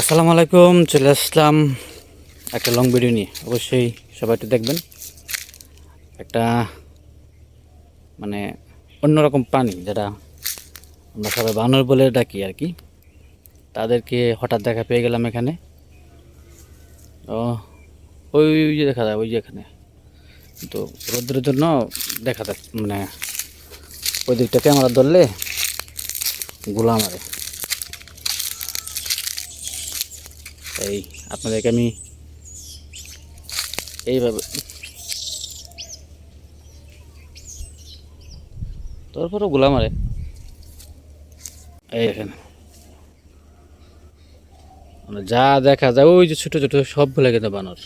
আসসালামু আলাইকুম, চলে আসলাম একটা লং ভিডিও নিয়ে। অবশ্যই সবাই একটু দেখবেন। একটা মানে অন্যরকম প্রাণী যেটা আমরা সবাই বানর বলে ডাকি আর কি। তাদেরকে হঠাৎ দেখা পেয়ে গেলাম এখানে। ও, ওই যে দেখা যায়, ওই যে এখানে। তো রোদ্রের জন্য দেখা যাক মানে ওই দিকটা ক্যামেরা ধরলে গোলা মারে। তাই আপনাদেরকে আমি এইভাবে তারপরও গোলা মারে এই এখানে মানে যা দেখা যায়, ওই যে ছোটো ছোটো সব ভুলে গেছে বানর।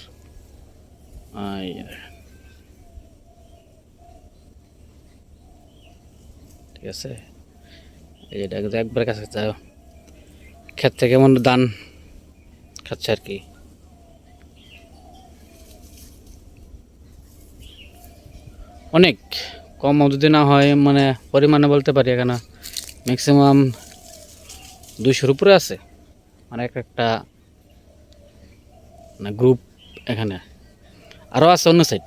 ঠিক আছে? এই একবার কাছে যাও ক্ষেত থেকে মনে ধান খাচ্ছে আর কি। অনেক কম যদি না হয় মানে পরিমাণে বলতে পারি এখানে। ম্যাক্সিমাম দুইশোর উপরে আছে। মানে এক একটা মানে গ্রুপ এখানে। আরও আছে অন্য সাইড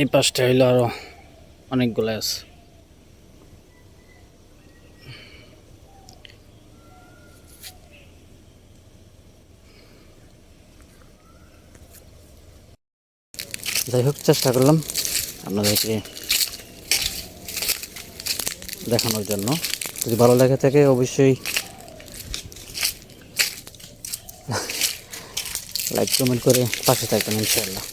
এই পাশটা হইল আরও অনেকগুলো আছে। যাই হোক, চেষ্টা করলাম আপনাদেরকে দেখানোর জন্য। যদি ভালো লাগে থাকে, অবশ্যই লাইক কমেন্ট করে পাশে থাকবেন, ইনশাআল্লাহ।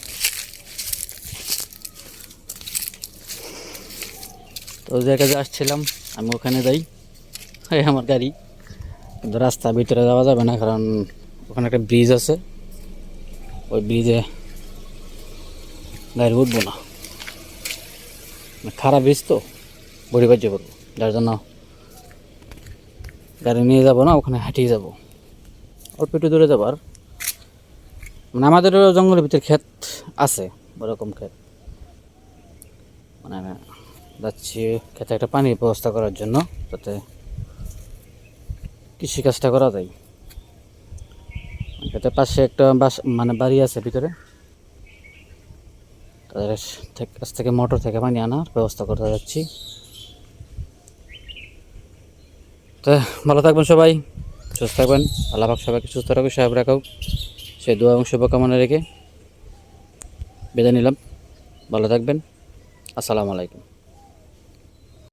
তো জায়গায় আসছিলাম, আমি ওখানে যাই। এই আমার গাড়ি। কিন্তু রাস্তার ভিতরে যাওয়া যাবে না, কারণ ওখানে একটা ব্রিজ আছে। ওই ব্রিজে গাড়ি উঠবো না। মানে খারাপ ব্রিজ তো, বড়ি বাজ্যে করব যার জন্য গাড়ি নিয়ে যাব না, ওখানে হাঁটিয়ে যাব। অল্প একটু দূরে যাব আর মানে আমাদেরও জঙ্গলের ভিতরে ক্ষেত আছে, ওরকম ক্ষেত। মানে যাচ্ছি খেতে একটা পানির ব্যবস্থা করার জন্য, যাতে কৃষিকাজটা করা যায়। খেতে পাশে একটা বাস মানে বাড়ি আছে ভিতরে। তাদের কাছ থেকে মোটর থেকে পানি আনার ব্যবস্থা করতে যাচ্ছি। তো, ভালো থাকবেন সবাই, সুস্থ থাকবেন। আল্লাহ সবাইকে সুস্থ রাখুক, সাহেব রাখুক। সেই দোয়া এবং শুভকামনা রেখে বেঁধে নিলাম। ভালো থাকবেন। আসসালামু আলাইকুম।